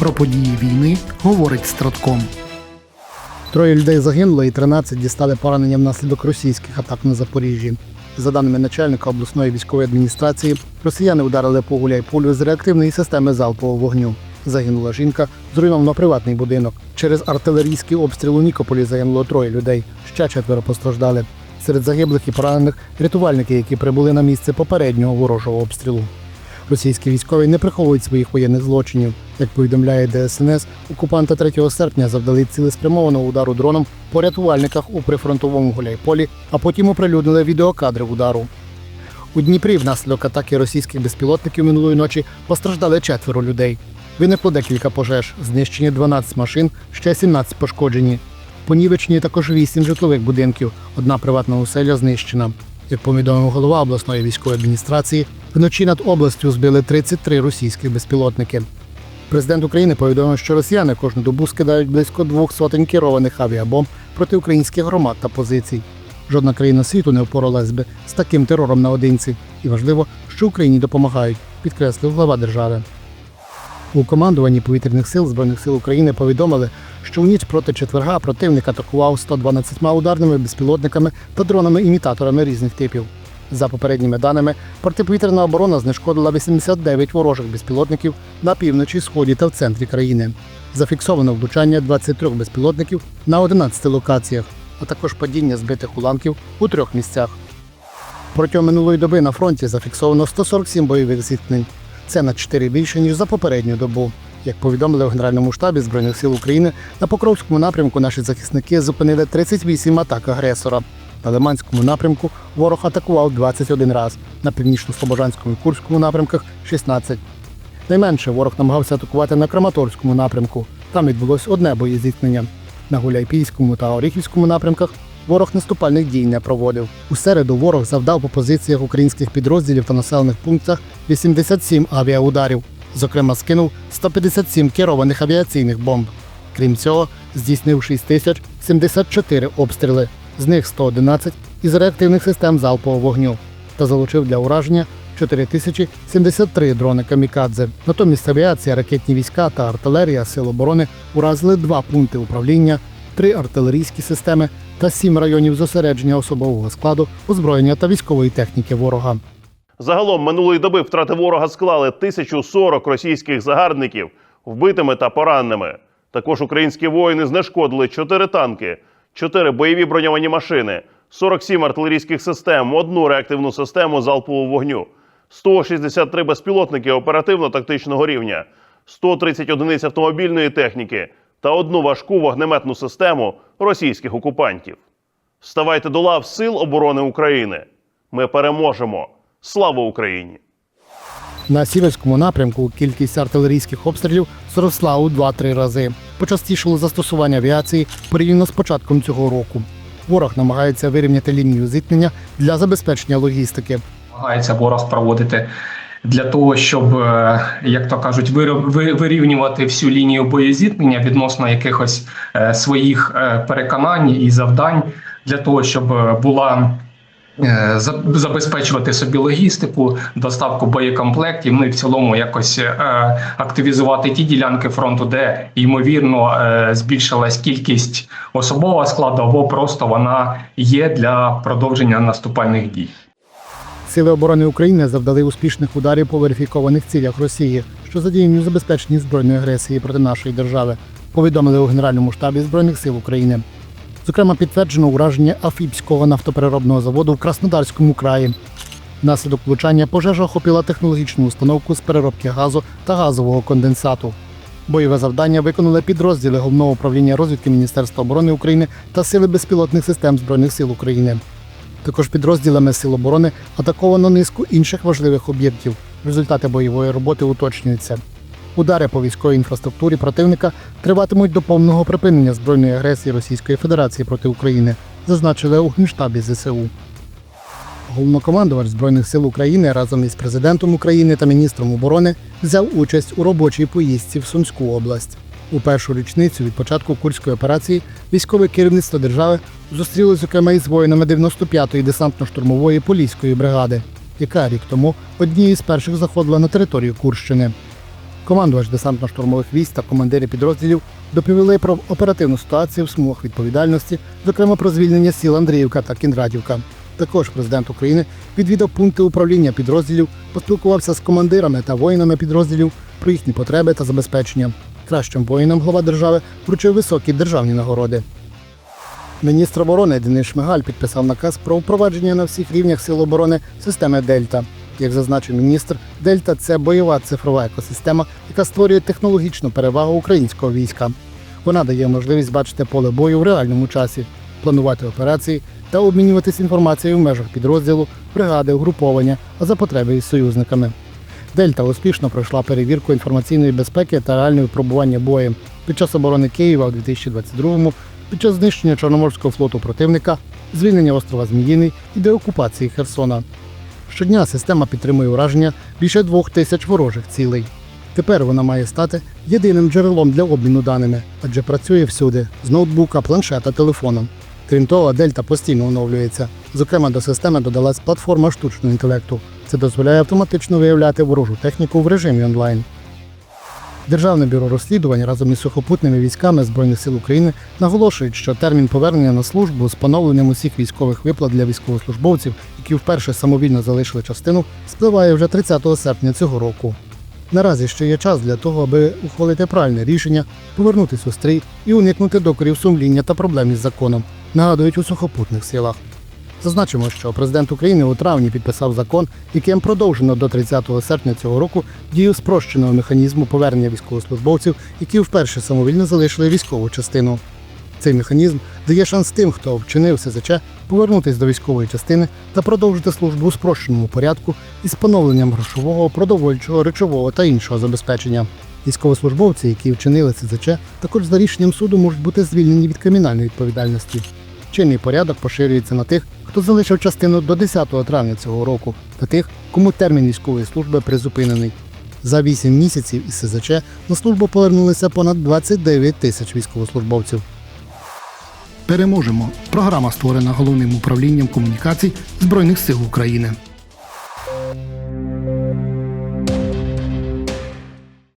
Про події війни говорить Стратком. Троє людей загинуло і 13 дістали поранення внаслідок російських атак на Запоріжжі. За даними начальника обласної військової адміністрації, росіяни ударили по гуляйполю з реактивної системи залпового вогню. Загинула жінка, зруйновано приватний будинок. Через артилерійський обстріл у Нікополі загинуло троє людей. Ще четверо постраждали. Серед загиблих і поранених рятувальники, які прибули на місце попереднього ворожого обстрілу. Російські військові не приховують своїх воєнних злочинів. Як повідомляє ДСНС, окупанти 3 серпня завдали цілеспрямованого удару дроном по рятувальниках у прифронтовому гуляйполі, а потім оприлюднили відеокадри удару. У Дніпрі внаслідок атаки російських безпілотників минулої ночі постраждали четверо людей. Виникло декілька пожеж, знищені 12 машин, ще 17 пошкоджені. Понівечені також 8 житлових будинків, одна приватна оселя знищена. Як повідомив голова обласної військової адміністрації, вночі над областю збили 33 російських безпілотники. Президент України повідомив, що росіяни кожну добу скидають близько двох сотень керованих авіабомб проти українських громад та позицій. Жодна країна світу не впоралась би з таким терором наодинці. І важливо, що Україні допомагають, підкреслив глава держави. У командуванні повітряних сил Збройних сил України повідомили, що у ніч проти четверга противник атакував 112 ударними безпілотниками та дронами-імітаторами різних типів. За попередніми даними, протиповітряна оборона знешкодила 89 ворожих безпілотників на півночі, сході та в центрі країни. Зафіксовано влучання 23 безпілотників на 11 локаціях, а також падіння збитих уламків у трьох місцях. Протягом минулої доби на фронті зафіксовано 147 бойових зіткнень. Це на 4 більше, ніж за попередню добу. Як повідомили в Генеральному штабі Збройних сил України, на Покровському напрямку наші захисники зупинили 38 атак агресора. На Лиманському напрямку ворог атакував 21 раз, на північно-слобожанському і Курському напрямках 16. Найменше ворог намагався атакувати на Краматорському напрямку. Там відбулось одне боєзіткнення. На Гуляйпійському та Оріхівському напрямках ворог наступальних дій не проводив. У середу ворог завдав по позиціях українських підрозділів та населених пунктах 87 авіаударів. Зокрема, скинув 157 керованих авіаційних бомб. Крім цього, здійснив 6074 обстріли, з них 111 із реактивних систем залпового вогню та залучив для ураження 4073 дрони камікадзе. Натомість авіація, ракетні війська та артилерія Сил оборони уразили два пункти управління, три артилерійські системи та сім районів зосередження особового складу, озброєння та військової техніки ворога. Загалом минулої доби втрати ворога склали 1040 російських загарбників вбитими та пораненими. Також українські воїни знешкодили 4 танки, 4 бойові броньовані машини, 47 артилерійських систем, одну реактивну систему залпового вогню, 163 безпілотники оперативно-тактичного рівня, 130 одиниць автомобільної техніки та одну важку вогнеметну систему російських окупантів. Ставайте до лав Сил оборони України. Ми переможемо. Слава Україні! На сіверському напрямку кількість артилерійських обстрілів зросла у 2-3 рази. Почастішало застосування авіації порівняно з початком цього року. Ворог намагається вирівняти лінію зіткнення для забезпечення логістики. намагається ворог проводити для того, щоб, е, як то кажуть, вирівнювати всю лінію боєзіткнення відносно якихось е, своїх е, переконань і завдань, для того, щоб була. Забезпечувати собі логістику, доставку боєкомплектів, ну і в цілому якось активізувати ті ділянки фронту, де ймовірно збільшилась кількість особового складу, або просто вона є для продовження наступальних дій. Сили оборони України завдали успішних ударів по верифікованих цілях Росії, що задіяні у забезпеченні збройної агресії проти нашої держави, повідомили у Генеральному штабі Збройних сил України. Зокрема, підтверджено ураження Афіпського нафтопереробного заводу в Краснодарському краї. Внаслідок влучання пожежа охопила технологічну установку з переробки газу та газового конденсату. Бойове завдання виконали підрозділи головного управління розвідки Міністерства оборони України та сили безпілотних систем Збройних сил України. Також підрозділами Сил оборони атаковано низку інших важливих об'єктів. Результати бойової роботи уточнюються. Удари по військовій інфраструктурі противника триватимуть до повного припинення збройної агресії Російської Федерації проти України, зазначили у Генштабі ЗСУ. Головнокомандувач Збройних сил України разом із президентом України та міністром оборони взяв участь у робочій поїздці в Сумську область. У першу річницю від початку курської операції військове керівництво держави зустрілося зокрема із воїнами 95-ї десантно-штурмової поліської бригади, яка рік тому однією з перших заходила на територію Курщини. Командувач десантно-штурмових військ та командири підрозділів доповіли про оперативну ситуацію в смугах відповідальності, зокрема про звільнення сіл Андріївка та Кіндратівка. Також президент України відвідав пункти управління підрозділів, поспілкувався з командирами та воїнами підрозділів про їхні потреби та забезпечення. Кращим воїнам глава держави вручив високі державні нагороди. Міністр оборони Денис Шмигаль підписав наказ про впровадження на всіх рівнях сил оборони системи Дельта. Як зазначив міністр, Дельта це бойова цифрова екосистема, яка створює технологічну перевагу українського війська. Вона дає можливість бачити поле бою в реальному часі, планувати операції та обмінюватись інформацією в межах підрозділу, бригади, угруповання, а за потреби із союзниками. Дельта успішно пройшла перевірку інформаційної безпеки та реальне випробування боєм під час оборони Києва у 2022-му, під час знищення Чорноморського флоту противника, звільнення острова Зміїний і деокупації Херсона. Щодня система підтримує ураження більше двох тисяч ворожих цілей. Тепер вона має стати єдиним джерелом для обміну даними, адже працює всюди з ноутбука, планшета, телефоном. Крім того, Дельта постійно оновлюється. Зокрема, до системи додалась платформа штучного інтелекту. Це дозволяє автоматично виявляти ворожу техніку в режимі онлайн. Державне бюро розслідувань разом із сухопутними військами Збройних сил України наголошують, що термін повернення на службу з поновленням усіх військових виплат для військовослужбовців, які вперше самовільно залишили частину, спливає вже 30 серпня цього року. Наразі ще є час для того, аби ухвалити правильне рішення, повернутися у стрій і уникнути докорів сумління та проблем із законом, нагадують у сухопутних силах. Зазначимо, що президент України у травні підписав закон, яким продовжено до 30 серпня цього року дію спрощеного механізму повернення військовослужбовців, які вперше самовільно залишили військову частину. Цей механізм дає шанс тим, хто вчинив СЗЧ, повернутися до військової частини та продовжити службу у спрощеному порядку із поновленням грошового, продовольчого, речового та іншого забезпечення. Військовослужбовці, які вчинили СЗЧ, також за рішенням суду можуть бути звільнені від кримінальної відповідальності. Чинний порядок поширюється на тих, хто залишив частину до 10 травня цього року, та тих, кому термін військової служби призупинений. За 8 місяців із СЗЧ на службу повернулися понад 29 тисяч військовослужбовців. Переможемо. Програма створена головним управлінням комунікацій Збройних сил України.